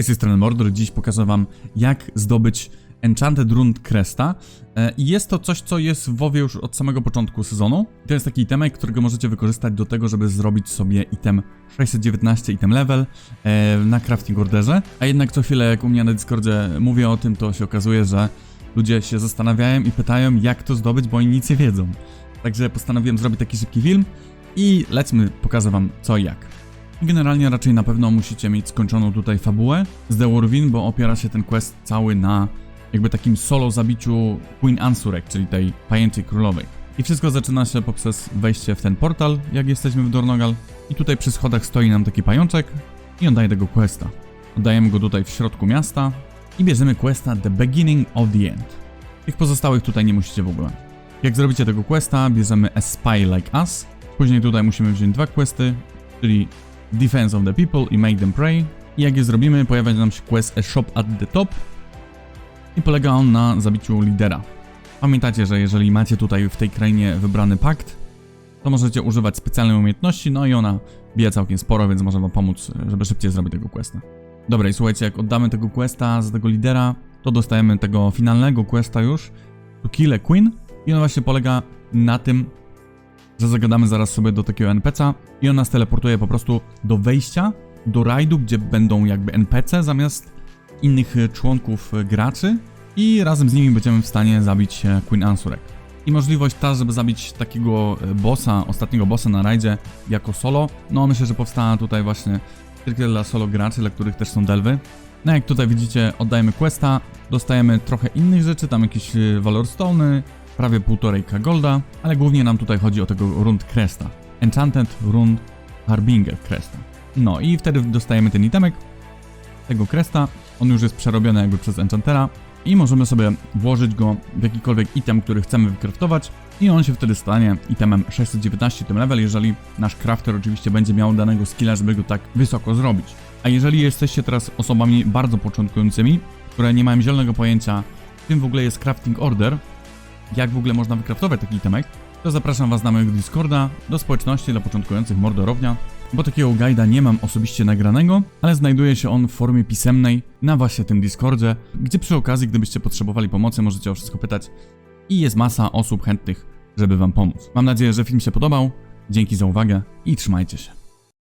Cześć, z tej strony Mordor. Dziś pokażę wam, jak zdobyć Enchanted Rune Cresta. E, I jest to coś, co jest w WoWie już od samego początku sezonu. To jest taki itemek, którego możecie wykorzystać do tego, żeby zrobić sobie item 619, item level e, na crafting orderze. A jednak co chwilę, jak u mnie na Discordzie mówię o tym, to się okazuje, że ludzie się zastanawiają i pytają, jak to zdobyć, bo oni nic nie wiedzą. Także postanowiłem zrobić taki szybki film i lećmy, pokażę wam co i jak. Generalnie raczej na pewno musicie mieć skończoną tutaj fabułę z The Warwin, bo opiera się ten quest cały na jakby takim solo zabiciu Queen Ansurek, czyli tej pajęczej królowej. I wszystko zaczyna się poprzez wejście w ten portal, jak jesteśmy w Dornogal. I tutaj przy schodach stoi nam taki pajączek i on daje tego questa. Oddajemy go tutaj w środku miasta i bierzemy questa The Beginning of the End. Tych pozostałych tutaj nie musicie w ogóle. Jak zrobicie tego questa, bierzemy A Spy Like Us. Później tutaj musimy wziąć dwa questy, czyli Defense of the People i Make Them Pray. I jak je zrobimy, pojawia nam się quest A Shop at the Top i polega on na zabiciu lidera. Pamiętajcie, że jeżeli macie tutaj w tej krainie wybrany pakt, to możecie używać specjalnej umiejętności, no i ona bije całkiem sporo, więc może wam pomóc, żeby szybciej zrobić tego questa. Dobra, i słuchajcie, jak oddamy tego questa za tego lidera, to dostajemy tego finalnego questa już, to Kill a Queen i on właśnie polega na tym, że zagadamy zaraz sobie do takiego NPC'a i on nas teleportuje po prostu do wejścia, do rajdu, gdzie będą jakby NPC zamiast innych e, członków e, graczy i razem z nimi będziemy w stanie zabić e, Queen Ansurek. I możliwość ta, żeby zabić takiego bossa, ostatniego bossa na rajdzie jako solo, no myślę, że powstała tutaj właśnie tylko dla solo graczy, dla których też są delwy. No jak tutaj widzicie, oddajemy questa, dostajemy trochę innych rzeczy, tam jakieś e, Valorstone, prawie 1,5k golda, ale głównie nam tutaj chodzi o tego Rund Cresta. Enchanted Rund Harbinger Cresta. No i wtedy dostajemy ten itemek, tego Cresta, on już jest przerobiony jakby przez Enchantera i możemy sobie włożyć go w jakikolwiek item, który chcemy wykraftować i on się wtedy stanie itemem 619 tym level, jeżeli nasz crafter oczywiście będzie miał danego skilla, żeby go tak wysoko zrobić. A jeżeli jesteście teraz osobami bardzo początkującymi, które nie mają zielonego pojęcia, czym w ogóle jest crafting order, jak w ogóle można wykraftować taki itemek, to zapraszam Was na mojego Discorda, do społeczności dla początkujących Mordorownia, bo takiego guida nie mam osobiście nagranego, ale znajduje się on w formie pisemnej na właśnie tym Discordzie, gdzie przy okazji, gdybyście potrzebowali pomocy, możecie o wszystko pytać i jest masa osób chętnych, żeby Wam pomóc. Mam nadzieję, że film się podobał, dzięki za uwagę i trzymajcie się.